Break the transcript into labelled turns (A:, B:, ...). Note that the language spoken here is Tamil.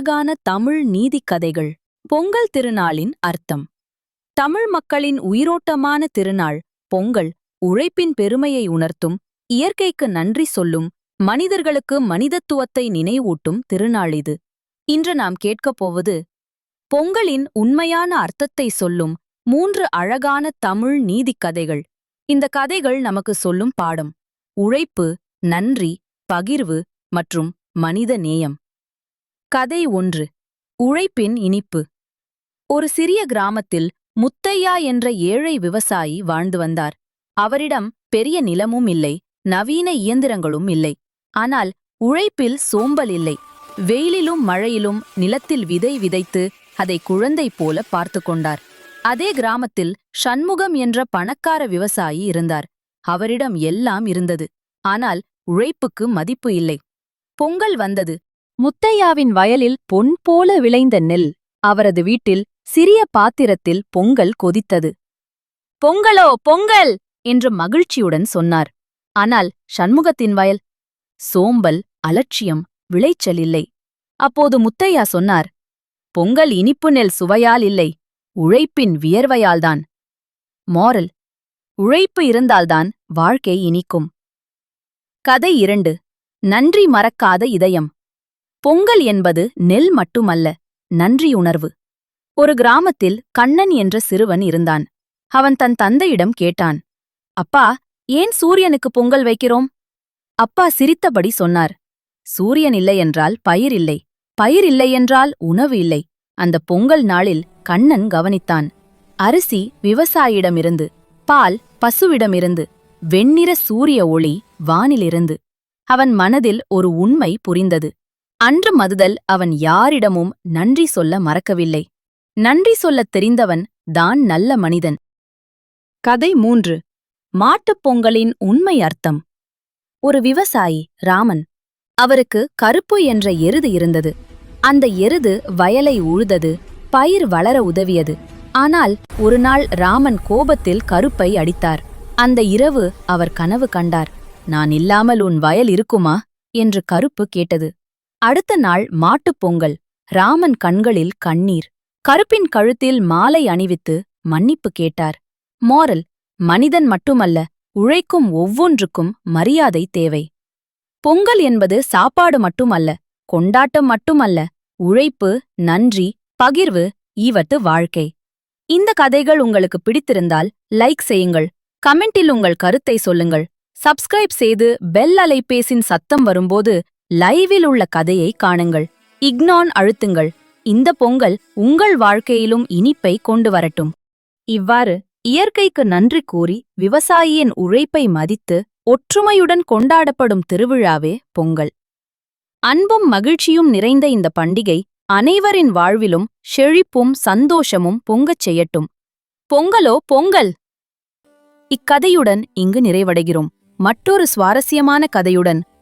A: அழகான தமிழ் நீதிக் கதைகள் பொங்கல் திருநாளின் அர்த்தம். தமிழ் மக்களின் உயிரோட்டமான திருநாள் பொங்கல் உழைப்பின் பெருமையை உணர்த்தும் இயற்கைக்கு நன்றி சொல்லும் மனிதர்களுக்கு மனிதத்துவத்தை நினைவூட்டும் திருநாள் இது. இன்று நாம் கேட்கப் போவது பொங்கலின் உண்மையான அர்த்தத்தை சொல்லும் மூன்று அழகான தமிழ் நீதிக் கதைகள் இந்த கதைகள் நமக்கு சொல்லும் பாடம் உழைப்பு நன்றி பகிர்வு மற்றும் மனித நேயம். கதை ஒன்று. உழைப்பின் இனிப்பு. ஒரு சிறிய கிராமத்தில் முத்தையா என்ற ஏழை விவசாயி வாழ்ந்து வந்தார். அவரிடம் பெரிய நிலமும் இல்லை நவீன இயந்திரங்களும் இல்லை. ஆனால் உழைப்பில் சோம்பல் இல்லை. வெயிலிலும் மழையிலும் நிலத்தில் விதை விதைத்து அதை குழந்தை போல பார்த்து கொண்டார். அதே கிராமத்தில் சண்முகம் என்ற பணக்கார விவசாயி இருந்தார். அவரிடம் எல்லாம் இருந்தது. ஆனால் உழைப்புக்கு மதிப்பு இல்லை. பொங்கல் வந்தது. முத்தையாவின் வயலில் பொன் போல விளைந்த நெல் அவரது வீட்டில் சிறிய பாத்திரத்தில் பொங்கல் கொதித்தது. பொங்கலோ பொங்கல்! என்று மகிழ்ச்சியுடன் சொன்னார். ஆனால் சண்முகத்தின் வயல் சோம்பல் அலட்சியம் விளைச்சல் இல்லை. அப்போது முத்தையா சொன்னார் பொங்கல் இனிப்பு நெல் சுவையால் இல்லை உழைப்பின் வியர்வையால்தான் மாரல் உழைப்பு இருந்தால்தான் வாழ்க்கை இனிக்கும். கதை இரண்டு நன்றி மறக்காத இதயம். பொங்கல் என்பது நெல் மட்டுமல்ல நன்றியுணர்வு ஒரு கிராமத்தில் கண்ணன் என்ற சிறுவன் இருந்தான். அவன் தன் தந்தையிடம் கேட்டான் அப்பா ஏன் சூரியனுக்கு பொங்கல் வைக்கிறோம்? அப்பா சிரித்தபடி சொன்னார் சூரியன் இல்லை என்றால் பயிர் இல்லை. பயிர் இல்லை என்றால் உணவு இல்லை. அந்த பொங்கல் நாளில் கண்ணன் கவனித்தான். அரிசி விவசாயிடமிருந்து பால் பசுவிடமிருந்து வெண்ணிற சூரிய ஒளி வானிலிருந்து. அவன் மனதில் ஒரு உண்மை புரிந்தது. அன்று மதுதல் அவன் யாரிடமும் நன்றி சொல்ல மறக்கவில்லை. நன்றி சொல்லத் தெரிந்தவன் தான் நல்ல மனிதன். கதை மூன்று. மாட்டுப் பொங்கலின் உண்மை அர்த்தம். ஒரு விவசாயி ராமன். அவருக்கு கருப்பு என்ற எருது இருந்தது. அந்த எருது வயலை உழுதது பயிர் வளர உதவியது. ஆனால் ஒரு நாள் ராமன் கோபத்தில் கருப்பை அடித்தார். அந்த இரவு அவர் கனவு கண்டார். நான் இல்லாமல் உன் வயல் இருக்குமா? என்று கருப்பு கேட்டது. அடுத்த நாள் மாட்டுப் பொங்கல். ராமன் கண்களில் கண்ணீர். கருப்பின் கழுத்தில் மாலை அணிவித்து மன்னிப்பு கேட்டார். மோரல் மனிதன் மட்டுமல்ல உழைக்கும் ஒவ்வொன்றுக்கும் மரியாதை தேவை. பொங்கல் என்பது சாப்பாடு மட்டுமல்ல கொண்டாட்டம் மட்டுமல்ல உழைப்பு நன்றி பகிர்வு ஈவத்து வாழ்க்கை. இந்த கதைகள் உங்களுக்கு பிடித்திருந்தால் லைக் செய்யுங்கள். கமெண்டில் உங்கள் கருத்தை சொல்லுங்கள். சப்ஸ்கிரைப் செய்து பெல் அலைபேசின் சத்தம் வரும்போது லைவில் உள்ள கதையை காணுங்கள். இக்னான் அழுத்துங்கள். இந்த பொங்கல் உங்கள் வாழ்க்கையிலும் இனிப்பை கொண்டு வரட்டும். இவ்வாறு இயற்கைக்கு நன்றி கூறி விவசாயியின் உழைப்பை மதித்து ஒற்றுமையுடன் கொண்டாடப்படும் திருவிழாவே பொங்கல். அன்பும் மகிழ்ச்சியும் நிறைந்த இந்த பண்டிகை அனைவரின் வாழ்விலும் செழிப்பும் சந்தோஷமும் பொங்கச் செய்யட்டும். பொங்கலோ பொங்கல்! இக்கதையுடன் இங்கு நிறைவடைகிறோம். மற்றொரு சுவாரஸ்யமான கதையுடன்